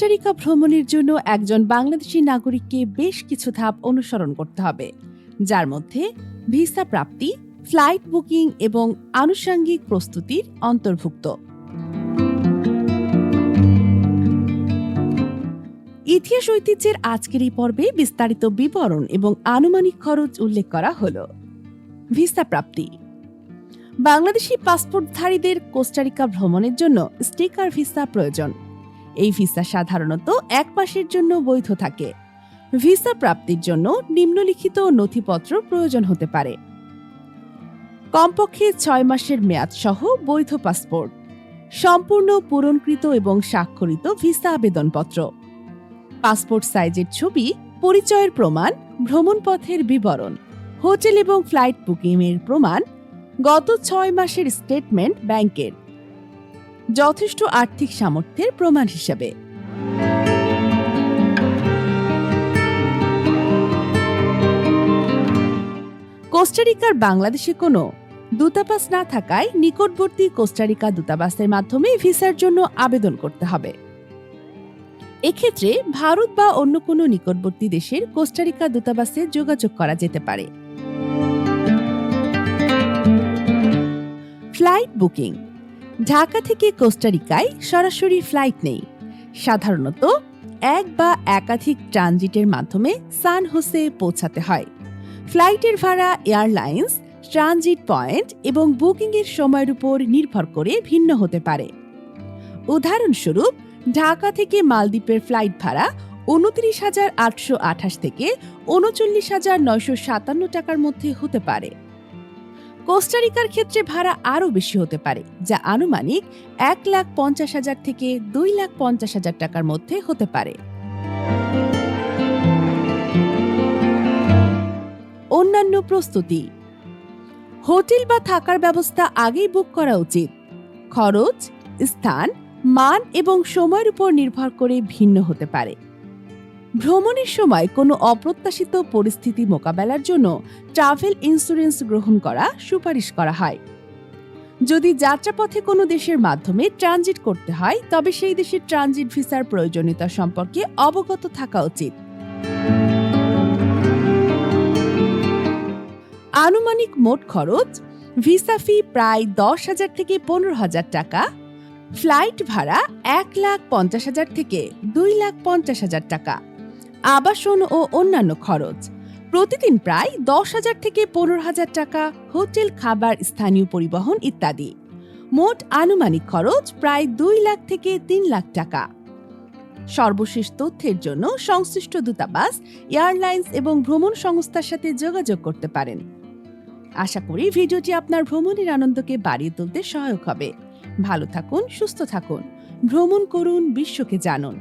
Costa Rica ভ্রমণের জন্য একজন বাংলাদেশি নাগরিককে বেশ কিছু ধাপ অনুসরণ করতে হবে, যার মধ্যে ভিসা প্রাপ্তি, ফ্লাইট বুকিং এবং আনুষঙ্গিক প্রস্তুতির অন্তর্ভুক্ত। ইতিহাস ঐতিহ্যের আজকের এই পর্বে বিস্তারিত বিবরণ এবং আনুমানিক খরচ উল্লেখ করা হলো। ভিসা প্রাপ্তি। বাংলাদেশি পাসপোর্টধারীদের কোস্টারিকা ভ্রমণের জন্য স্টিকার ভিসা প্রয়োজন। এই ভিসা সাধারণত এক মাসের জন্য বৈধ থাকে। ভিসা প্রাপ্তির জন্য নিম্নলিখিত নথিপত্র প্রয়োজন হতে পারে। কমপক্ষে ছয় মাসের মেয়াদ সহ বৈধ পাসপোর্ট। সম্পূর্ণ পূরণকৃত এবং স্বাক্ষরিত ভিসা আবেদনপত্র। পাসপোর্ট সাইজের ছবি, পরিচয়ের প্রমাণ, ভ্রমণপথের বিবরণ, হোটেল এবং ফ্লাইট বুকিংয়ের প্রমাণ, গত ছয় মাসের স্টেটমেন্ট ব্যাংকের। যথেষ্ট আর্থিক সামর্থ্যের প্রমাণ হিসেবে। কোস্টারিকার বাংলাদেশে কোনো দূতাবাস না থাকায় নিকটবর্তী কোস্টারিকা দূতাবাসের মাধ্যমে ভিসার জন্য আবেদন করতে হবে। এক্ষেত্রে ভারত বা অন্য কোনো নিকটবর্তী দেশের কোস্টারিকা দূতাবাসে যোগাযোগ করা যেতে পারে। ফ্লাইট বুকিং ঢাকা থেকে কোস্টারিকায় সরাসরি ফ্লাইট নেই। সাধারণত এক বা একাধিক ট্রানজিটের মাধ্যমে সান হোসে পৌঁছাতে হয়। ফ্লাইটের ভাড়া এয়ারলাইন্স, ট্রানজিট পয়েন্ট এবং বুকিংয়ের সময়ের উপর নির্ভর করে ভিন্ন হতে পারে। উদাহরণস্বরূপ, ঢাকা থেকে মালদ্বীপের ফ্লাইট ভাড়া উনত্রিশ হাজার আটশো আঠাশ থেকে উনচল্লিশ হাজার নয়শো সাতান্ন টাকার মধ্যে হতে পারে। কোস্টারিকার ক্ষেত্রে ভাড়া আরও বেশি হতে পারে, যা আনুমানিক এক লাখ পঞ্চাশ হাজার থেকে দুই লাখ পঞ্চাশ হাজার টাকার মধ্যে হতে পারে। অন্যান্য প্রস্তুতি। হোটেল বা থাকার ব্যবস্থা আগেই বুক করা উচিত। খরচ, স্থান, মান এবং সময়ের উপর নির্ভর করে ভিন্ন হতে পারে। ভ্রমণের সময় কোনো অপ্রত্যাশিত পরিস্থিতি মোকাবেলার জন্য ট্রাভেল ইন্স্যুরেন্স গ্রহণ করা সুপারিশ করা হয়। যদি যাত্রাপথে কোনো দেশের মাধ্যমে ট্রানজিট করতে হয়, তবে সেই দেশের ট্রানজিট ভিসার প্রয়োজনীয়তা সম্পর্কে অবগত থাকা উচিত। আনুমানিক মোট খরচ, ভিসা ফি প্রায় দশ হাজার থেকে পনেরো হাজার টাকা, ফ্লাইট ভাড়া এক লাখ পঞ্চাশ হাজার থেকে দুই লাখ পঞ্চাশ হাজার টাকা। আবাসন ও অন্যান্য খরচ। প্রতিদিন প্রায় দশ হাজার থেকে পনেরো হাজার টাকা হোটেল, খাবার, স্থানীয় পরিবহন ইত্যাদি। মোট আনুমানিক খরচ প্রায় দুই লাখ থেকে তিন লাখ টাকা। সর্বশেষ তথ্যের জন্য সংশ্লিষ্ট দূতাবাস, এয়ারলাইন্স এবং ভ্রমণ সংস্থার সাথে যোগাযোগ করতে পারেন। আশা করি ভিডিওটি আপনার ভ্রমণের আনন্দকে বাড়িয়ে তুলতে সহায়ক হবে। ভালো থাকুন, সুস্থ থাকুন। ভ্রমণ করুন, বিশ্বকে জানুন।